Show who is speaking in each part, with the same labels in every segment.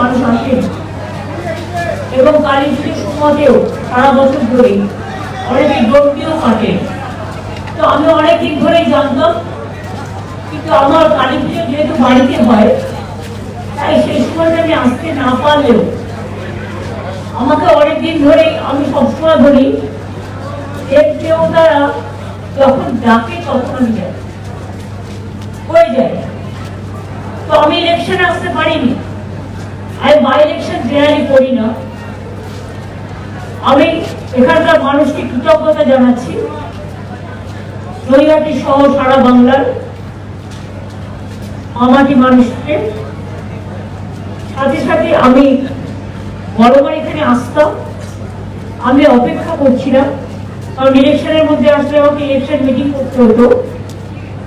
Speaker 1: মানুষ আসেন এবং কালী পুজোর সময়তেও সারা বছর ধরেই অনেকে ডোমটিও কাটেন তো আমি অনেকদিন ধরেই জানতাম, কিন্তু আমার কালী পুজো যেহেতু বাড়িতে হয়, তাই সেই সময়টা আমি আসতে না পারলেও আমাকে অনেকদিন ধরেই আমি সবসময় বলি, দেব দেবতারা যখন ডাকে তখন আমি যাই। হয়ে যায়। তো আমি ইলেকশনে আসতে পারিনি। আমি বাই ইলেকশন জেনারেলি করি না। আমি এখানকার মানুষকে কৃতজ্ঞতা জানাচ্ছি। নৈহাটি সহ সারা বাংলার আমাটি মানুষকে। সাথে সাথে আমি বড়বার এখানে আসতাম। আমি অপেক্ষা করছিলাম। কারণ ইলেকশনের মধ্যে আসলে আমাকে ইলেকশন মিটিং করতে হতো।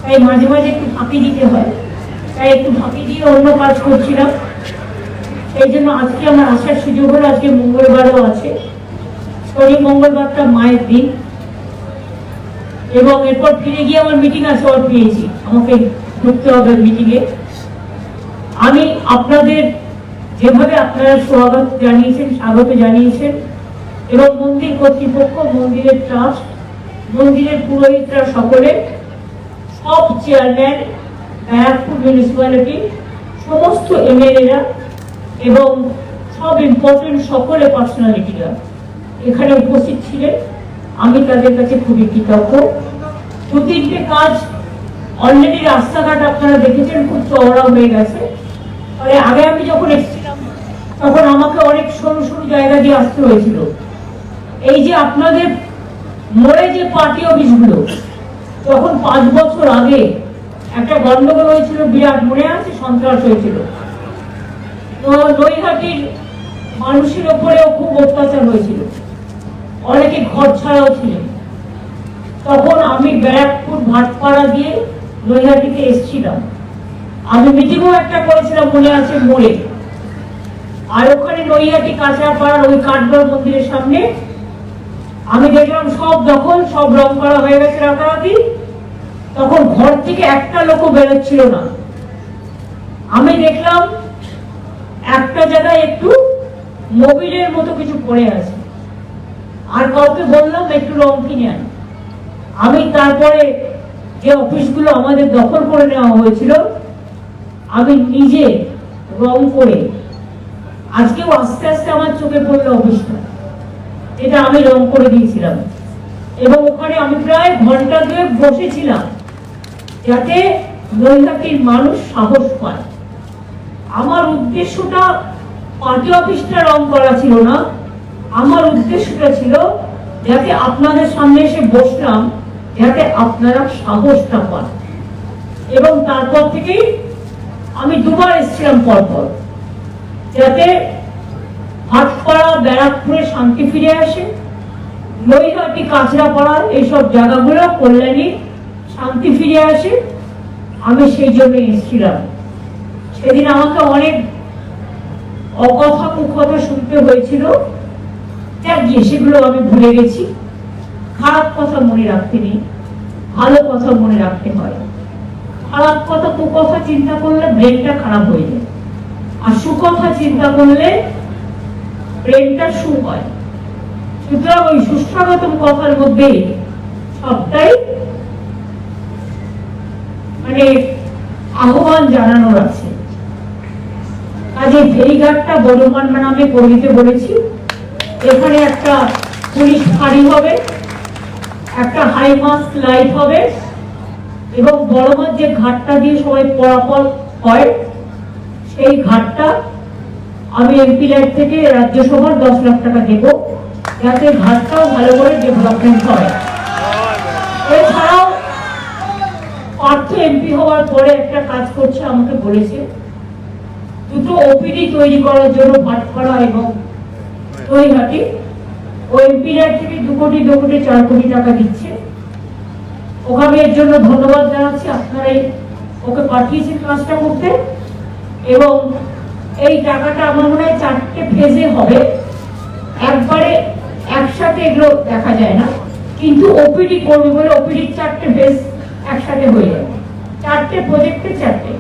Speaker 1: তাই মাঝে মাঝে একটু ফাঁকি দিতে হয়। তাই একটু ফাঁকি দিয়ে অন্য কাজ করছিলাম। এই জন্য আজকে আমার আসার সুযোগ হলো, আজকে মঙ্গলবারও আছে। শনি, মঙ্গলবারটা মায়ের দিন। এবং এরপর ফিরে গিয়ে আমার মিটিং আছে ওর পেয়েছি। আমাকে ঢুকতে হবে মিটিংয়ে আমি আপনাদের যেভাবে আপনারা স্বাগত জানিয়েছেন স্বাগত জানিয়েছেন, এবং মন্দির কর্তৃপক্ষ, মন্দিরের ট্রাস্ট মন্দিরের পুরোহিতরা সকলে, সব চেয়ারম্যান ব্যারাকপুর মিউনিসিপ্যালিটি সমস্ত এমএলএরা এবং সব ইম্পর্টেন্ট সকলে পার্সোনালিটিরা এখানে উপস্থিত ছিলেন। আমি তাদের কাছে খুবই কৃতজ্ঞ। দু তিনটে কাজ অলরেডি রাস্তাঘাট আপনারা দেখেছেন, খুব চওড়া হয়ে গেছে। ফলে আগে আমি যখন এসেছিলাম, তখন আমাকে অনেক সরু সরু জায়গা দিয়ে আসতে হয়েছিল। এই যে আপনাদের মোড়ে যে পার্টি অফিসগুলো তখন পাঁচ বছর আগে একটা গন্ডগোল হয়েছিল, বিরাট মনে আছে, সন্ত্রাস হয়েছিল। নৈহাটির মানুষের ওপরেও খুব অত্যাচার হয়েছিল। অনেকে ঘর ছাড়াও ছিলেন। তখন আমি ব্যারাকপুর ভাটপাড়া দিয়ে নৈহাটিতে এসেছিলাম। আমি মিটিংও একটা করেছিলাম, মনে আছে, মোড়ে। আর ওখানে নৈহাটি কাঁচরাপাড়ার ওই কাঠগড় মন্দিরের সামনে আমি দেখলাম সব দখল, সব রং করা হয়ে গেছে রাতারাতি। তখন ঘর থেকে একটা লোকও বেরোচ্ছিল না। আমি দেখলাম একটা জায়গায় একটু মোবিলের মতো কিছু পড়ে আছে। আর কাউকে বললাম, একটু রং কিনে আন। আমি তারপরে যে অফিসগুলো আমাদের দখল করে নেওয়া হয়েছিল, আমি নিজে রং করে আজকেও আস্তে আস্তে আমার চোখে পড়ল অফিসটা। এটা আমি রং করে দিয়েছিলাম। এবং ওখানে আমি প্রায় ঘণ্টা দুয়েক বসেছিলাম যাতে নৈহাটির মানুষ সাহস পায়। আমার উদ্দেশ্যটা পার্টি অফিসটা রং করা ছিল না। আমার উদ্দেশ্যটা ছিল যাতে আপনাদের সামনে এসে বসলাম, যাতে আপনারা সাহসটা পান। এবং তারপর থেকেই আমি দুবার এসেছিলাম পরপর, যাতে হাটপাড়া, ব্যারাকপুরে শান্তি ফিরে আসে, নৈহাটি, কাঁচরাপাড়া এইসব জায়গাগুলো কল্যাণী শান্তি ফিরে আসে। আমি সেই জন্য এসেছিলাম। সেদিন আমাকে অনেক অকথা কুকথা শুনতে হয়েছিল। সেগুলো আমি ভুলে গেছি। খারাপ কথা মনে রাখতে নেই। ভালো কথা মনে রাখতে হয়। খারাপ কথা, কুকথা চিন্তা করলে ব্রেনটা খারাপ হয়ে যায়। আর সুকথা চিন্তা করলে ব্রেনটা সু হয়। সুতরাং ওই সুস্বাগতম কথার মধ্যে সবটাই মানে আহ্বান জানানোর আছে। কাজে ফেরিঘাটটা বড়মান নামে করে দিতে বলেছি। এখানে একটা পুলিশ ফাঁড়ি হবে, একটা হাই মাস্ক লাইট হবে, এবং বড়মার যে ঘাটটা দিয়ে সবাই পরাপর হয়, সেই ঘাটটা আমি এমপি লাইট থেকে রাজ্যসভার দশ লাখ টাকা দেব, যাতে ঘাটটাও ভালো করে ডেভেলপমেন্ট হয়। এছাড়াও পার্থ এমপি হওয়ার পরে একটা কাজ করছে, আমাকে বলেছে দুটো ওপিডি তৈরি করার জন্য ভাটপাড়া এবং নৈহাটি ও এমপি লাইট থেকে দু কোটি দু কোটি, চার কোটি টাকা দিচ্ছে। ওখানে এর জন্য ধন্যবাদ জানাচ্ছি আপনারা ওকে পাঠিয়েছেন কাজটা করতে। এবং এই টাকাটা আমার মনে হয় চারটে ফেজে হবে। একবারে একসাথে এগুলো দেখা যায় না। কিন্তু ওপিডি করবে বলে ওপিডির চারটে ফেজ একসাথে হয়ে যাবে। চারটে প্রজেক্টে চারটে।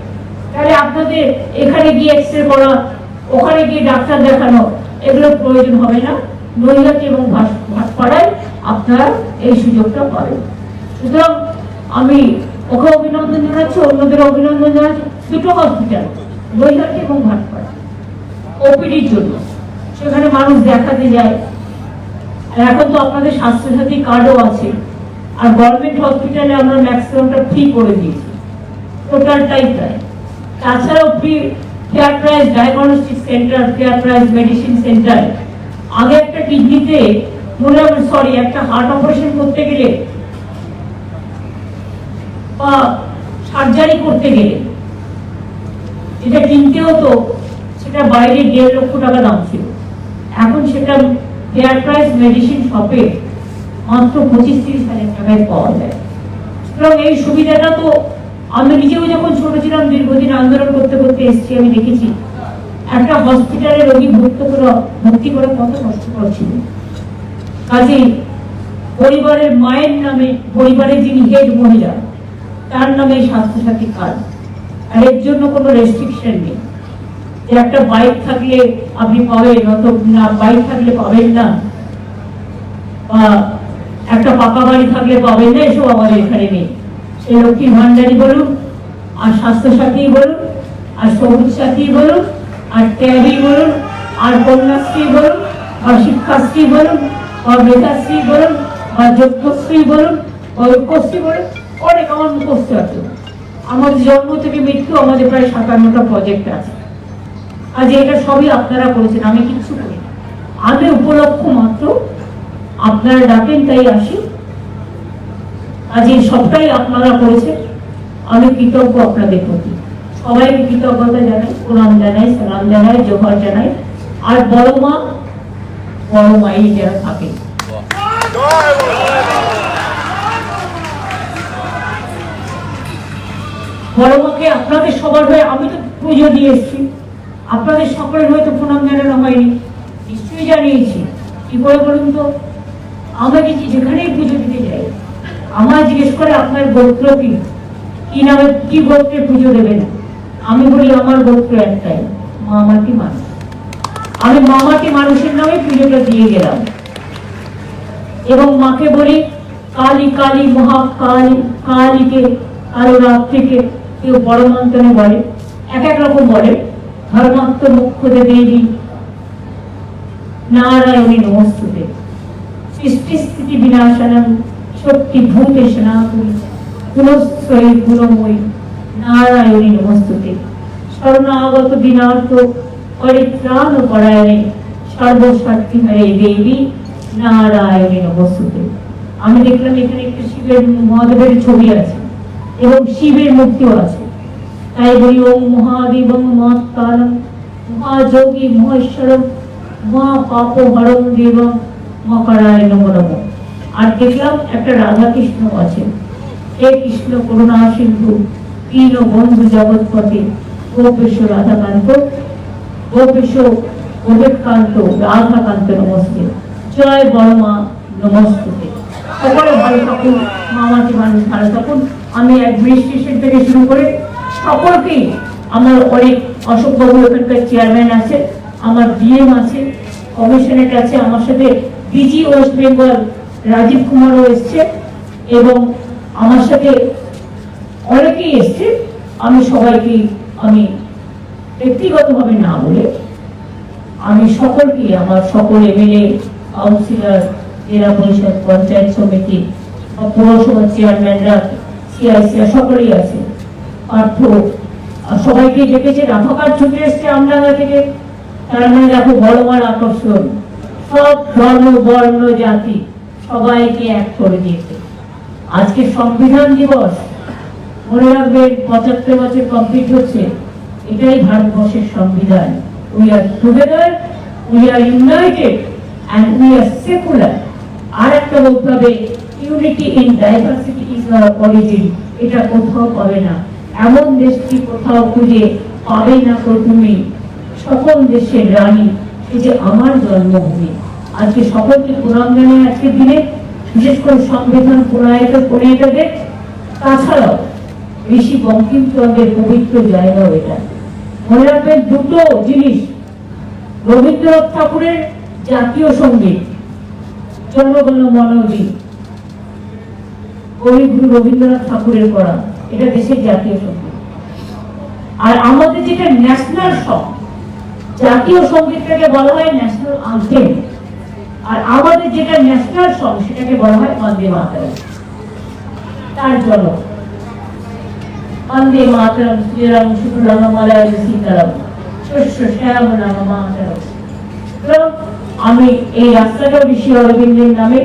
Speaker 1: তাহলে আপনাদের এখানে গিয়ে এক্সরে করা, ওখানে গিয়ে ডাক্তার দেখানো, এগুলো প্রয়োজন হবে না। নৈহাটি এবং ভাট- ভাটপাড়ায় আপনারা এই সুযোগটা পাবেন। সুতরাং আমি ওকে অভিনন্দন জানাচ্ছি, অন্যদের অভিনন্দন জানাচ্ছি। দুটো হসপিটাল নৈহাটি এবং ভাটপাড়া ওপিডির জন্য। সেখানে মানুষ দেখাতে যায়। আর এখন তো আপনাদের স্বাস্থ্যসাথী কার্ডও আছে। আর গভর্নমেন্ট হসপিটালে আমরা ম্যাক্সিমামটা ফ্রি করে দিয়েছি। টোটালটাই প্রায় তাছাড়াও free fair price diagnostic centre fair price medicine centre আগে একটা কিডনিতে মনে সরি একটা হার্ট অপারেশন করতে গেলে বা সার্জারি করতে গেলে যেটা কিনতে হতো, সেটা বাইরে দেড় লক্ষ টাকা দাম ছিল। এখন সেটা ফেয়ার প্রাইস মেডিসিন শপে মাত্র পঁচিশ তিরিশ হাজার টাকায় পাওয়া যায়। সুতরাং এই সুবিধাটা তো আমি নিজেও যখন ছোট ছিলাম, দীর্ঘদিন আন্দোলন করতে করতে এসেছি, আমি দেখেছি, একটা হসপিটালে রোগী ভর্তি করে, ভর্তি করা কত কষ্টকর ছিল। কাজেই পরিবারের মায়ের নামে, পরিবারের যিনি হেড মহিলা, তার নামে স্বাস্থ্যসাথী কার্ড। আর এর জন্য কোনো রেস্ট্রিকশন নেই। যে একটা বাইক থাকলে আপনি পাবেন অত না বাইক থাকলে পাবেন না, বা একটা পাকা বাড়ি থাকলে পাবেন না, এসব আমাদের এখানে নেই। সেই লক্ষ্মী ভান্ডারি বলুন আর স্বাস্থ্যসাথী বলুন আর সবুজ সাথী বলুন আর ট্যাবি বলুন আর কন্যাশ্রী বলুন আর শিক্ষাশ্রী বলুন আর মেধাশ্রী বলুন আর যোগ্যশ্রী বলুন ঐক্যশ্রী বলুন অনেক আমার মুখস্থ আছে। আমাদের জন্ম থেকে মৃত্যু আমাদের প্রায় সাতান্নটা প্রজেক্ট আছে। আজ এটা সবই আপনারা করেছেন, আমি কিচ্ছু করি। আমি উপলক্ষ মাত্র আপনারা ডাকেন, তাই আসি। আজ এই সবটাই আপনারা করেছেন। আমি কৃতজ্ঞ আপনাদের প্রতি। সবাইকে কৃতজ্ঞতা জানাই, প্রণাম জানাই, সালাম জানাই, জোহর জানাই। আর বড় মা, বড় মাই যারা থাকে। বড় মাকে আপনাদের সবার হয়ে আমি তো পুজো দিয়ে এসেছি। আপনাদের সকলের হয়তো প্রণাম জানানো হয়নি। নিশ্চয়ই জানিয়েছি। কি করে বলুন তো? আমরা কিছু যেখানেই পুজো দিতে যাই আমার জিজ্ঞেস করে, আপনার গোত্র কি? কি নামে, কি গোত্রে পুজো দেবেন? আমি বলি, আমার গোত্র একটাই মামাটি মানুষ আমি মামাটি মানুষের নামে পুজোটা দিয়ে গেলাম। এবং মাকে বলি, কালী কালী মহাকালী কালীকে কালো রাত থেকে কেউ মন্ত্রণে বলে। এক এক রকম বলে, ধর্মাত্ম মুখ্য দেবী, নারায়ণী নমস্তুতে। সৃষ্টি স্থিতি বিনাশনম শক্তি ভূতে সনাতনী নারায়ণী পরিত্রাণ পরায়ণে দেবী নারায়ণী আমি দেখলাম এখানে একটা শিবের মহাদেবের ছবি আছে এবং শিবের মূর্তিও আছে। তাই বলি, ওম মহাদেবং মহাকালম মহাযোগী মহেশ্বরম মহা পাপ হরম দেবম মকরায় নম। আর দেখলাম একটা রাধা কৃষ্ণ আছে। হে কৃষ্ণ করুণা সিন্ধু দীন বন্ধু জগৎপতি গোপেশ রাধাকান্ত গোপেশ রাধাকান্ত নমস্তে। জয় বড়মা নমস্তে। সকলে ভালো থাকুন মামাটি মানুষ ভালো থাকুন। আমি অ্যাডমিনিস্ট্রেশন থেকে শুরু করে সকলকেই আমার অনেক অশোক বাবু এখানকার চেয়ারম্যান আছে, আমার ডিএম আছে কমিশনারেট আছে, আমার সাথে ডিজি ওয়েস্ট বেঙ্গল রাজীব কুমারও এসছে এবং আমার সাথে অনেকেই এসছে। আমি সবাইকে আমি ব্যক্তিগতভাবে না বলে আমি সকলকে আমার সকল এমএলএ, কাউন্সিলর, জেলা পরিষদ, পঞ্চায়েত সমিতি পৌরসভার চেয়ারম্যানরা সিআইসিরা সকলেই আছে। পার্থ সবাইকে ডেকেছে। রাফাকার ছুটে এসছে আমডাঙ্গা থেকে? তারা মানে দেখো, বড় বড় আকর্ষণ। সব ধর্ম, বর্ণ, জাতি সবাইকে এক করে দিয়েছে। আজকে সংবিধান দিবস, মনে রাখবেন, পঁচাত্তর বছর কমপ্লিট হচ্ছে। এটাই ভারতবর্ষের সংবিধান। We are together we are united and we are secular আর একটা বলতে হবে unity in diversity is our origin এটা কোথাও পাবে না। এমন দেশটি কোথাও খুঁজে পাবে না তুমি। সকল দেশের রানী, এই যে আমার জন্মভূমি। আজকে সকলকে প্রণাম জানাই আজকের দিনে বিশেষ করে সংবিধান প্রণয়িত প্রণয়িতদের তাছাড়াও ঋষি বঙ্কিমচন্দ্রের পবিত্র জায়গাও এটা। মনে রাখবেন দুটো জিনিস, রবীন্দ্রনাথ ঠাকুরের জাতীয় সংগীত জনগণ মনোজি কবিগুরু রবীন্দ্রনাথ ঠাকুরের করা, এটা দেশের জাতীয় সংগীত। আর আমাদের যেটা ন্যাশনাল সং, জাতীয় সঙ্গীতটাকে বলা হয় ন্যাশনাল আনথেম। আর আমাদের যেটা ন্যাশনাল সং সেটাকে বলা হয় বন্দে মাতারাম তার জন্য বন্দে মাতারাম শ্রীরাম শুক্লাম মালায় সীতারাম শ্যাম নাম মাতারাম আমি এই রাস্তাটা ঋষি অরবিন্দের নামে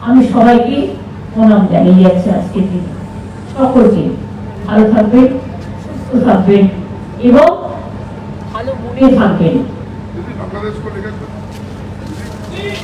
Speaker 1: আমি সবাইকে প্রণাম জানিয়ে যাচ্ছি আজকের দিনে। সকলকে ভালো থাকবেন, সুস্থ থাকবেন এবং ভালো মনে থাকবেন।